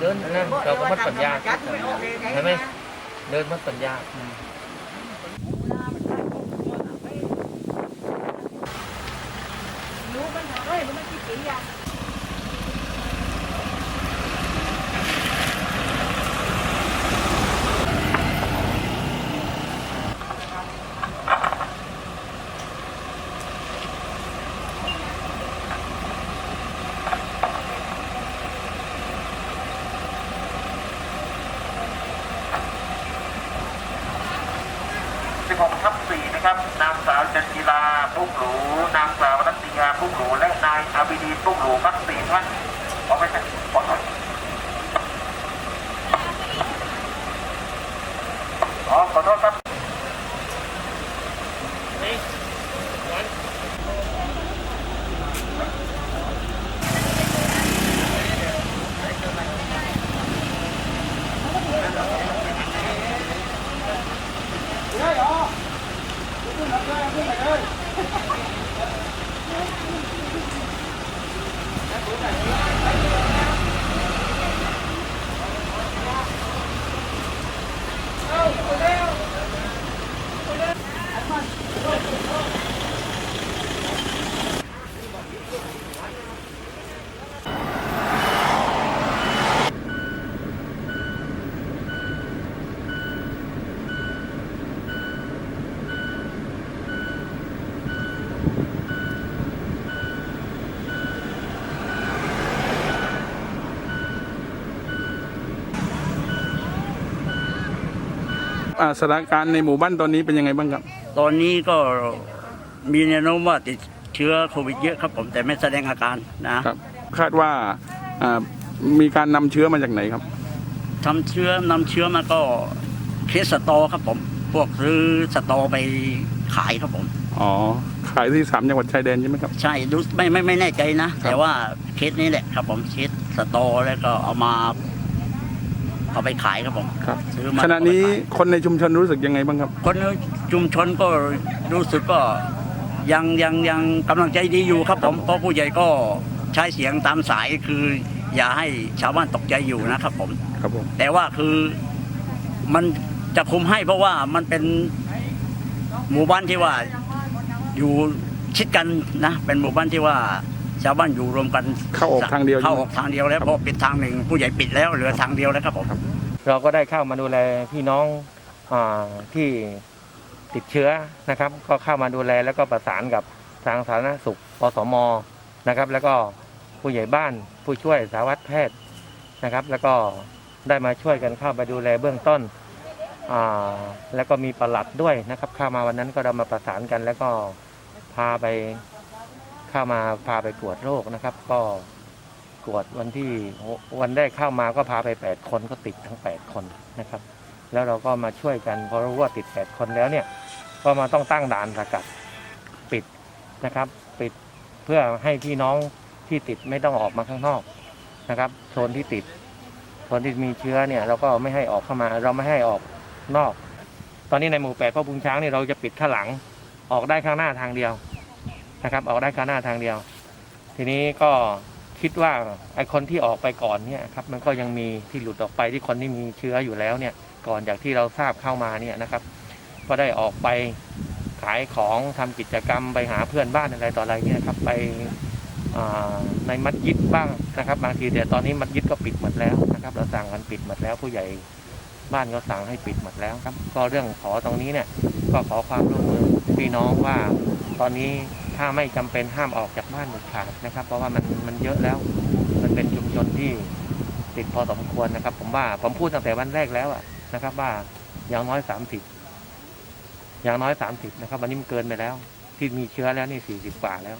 เดินนะเราก็มัดปัญญาใช่ไหมเดินมัดปัญญารู้มันเฮ้ยมันไม่กี่ปีอะ 16ทับ4นะครับ นางสาวจันจีลาพุ่งหรูนางสาวรัตติยาพุ่งหรูและนายอาบิดีพุ่งหรูทั้งสี่ท่านขอไปสัก อ่าสถานการณ์ในหมู่บ้านตอนนี้เป็นยังไงบ้างครับ ตอนนี้ก็มีแนวโน้มว่าติดเชื้อโควิดเยอะครับผมแต่ไม่แสดงอาการนะครับ คาดว่าอ่ามีการนำเชื้อมาจากไหนครับ ทำเชื้อนำเชื้อมาก็เคสสตอครับผม พวกซื้อสตอไปขายครับผม อ๋อ ขายที่สามจังหวัดชายแดนใช่ไหมครับ ใช่ดูไม่ไม่ไม่แน่ใจนะ แต่ว่าเคสนี้แหละครับผมเคสสตอแล้วก็เอามา เอาไปขายครับผมครับซื้อมาขณะนี้เอาไปขายคนในชุมชนรู้สึกยังไงบ้างครับ คนในชุมชนก็รู้สึกก็ยังยังยังกำลังใจดีอยู่ครับผมเพราะผู้ใหญ่ก็ใช้เสียงตามสายคือ อย่าให้ชาวบ้านตกใจอยู่นะครับผมครับผมแต่ว่าคือมันจะคุมให้เพราะว่ามันเป็นหมู่บ้านที่ว่าอยู่ชิดกันนะ เป็นหมู่บ้านที่ว่า ชาวบ้านอยู่รวมกันเข้าออกทางเดียวเข้าใช่อไหมอกทางเดียวแล้วเพราะปิดทางหนึ่งผู้ใหญ่ปิดแล้วเหลือทางเดียวแล้วครับผมเราก็ได้เข้ามาดูแลพี่น้องอาที่ติดเชื้อนะครับ ก็เข้ามาดูแลแล้วก็ประสานกับทางสาธารณสุขอสมนะครับ แล้วก็ผู้ใหญ่บ้านผู้ช่วยสารวัตรแพทย์นะครับ แล้วก็ได้มาช่วยกันเข้าไปดูแลเบื้องต้นอ่าแล้วก็มีปลัดด้วยนะครับ เข้ามาวันนั้นก็เรามาประสานกันแล้วก็พาไป เข้ามาพาไปตรวจโรคนะครับ ก็ตรวจวันที่วันแรกเข้ามาก็พาไปแปดคนก็ติดทั้งแปดคนนะครับ แล้วเราก็มาช่วยกันพอรู้ว่าติดแปดคนแล้วเนี่ยก็มาต้องตั้งด่านสกัดปิดนะครับ ปิดเพื่อให้พี่น้องที่ติดไม่ต้องออกมาข้างนอกนะครับโซนที่ติดโซนที่มีเชื้อเนี่ยเราก็ไม่ให้ออกเข้ามา เราไม่ให้ออกนอก ตอนนี้ในหมู่แปดพ่อบุญช้างเนี่ยเราจะปิดข้างหลังออกได้ข้างหน้าทางเดียว นะครับ ออกได้ข้างหน้าทางเดียว ทีนี้ก็คิดว่าไอ้คนที่ออกไปก่อนเนี่ยครับมันก็ยังมีที่หลุดออกไปที่คนที่มีเชื้ออยู่แล้วเนี่ย ก่อนจากที่เราทราบเข้ามาเนี่ยนะครับ ก็ได้ออกไปขายของทำกิจกรรมไปหาเพื่อนบ้านอะไรต่ออะไรเนี่ยครับไปในมัสยิดบ้างนะครับ บางทีแต่ตอนนี้มัสยิดก็ปิดหมดแล้วนะครับ เราสั่งกันปิดหมดแล้วผู้ใหญ่บ้านก็สั่งให้ปิดหมดแล้วครับ ก็เรื่องขอตรงนี้เนี่ย ก็ขอความร่วมมือพี่น้องว่าตอนนี้ ถ้าไม่จำเป็นห้ามออกจากบ้านเด็ดขาดนะครับ เพราะว่ามันมันเยอะแล้ว มันเป็นชุมชนที่ติดพอสมควรนะครับ ผมว่าผมพูดตั้งแต่วันแรกแล้วอะนะครับ ว่าอย่างน้อยสามสิบอย่างน้อยสามสิบนะครับ วันนี้มันเกินไปแล้ว ที่มีเชื้อแล้วนี่สี่สิบกว่าแล้ว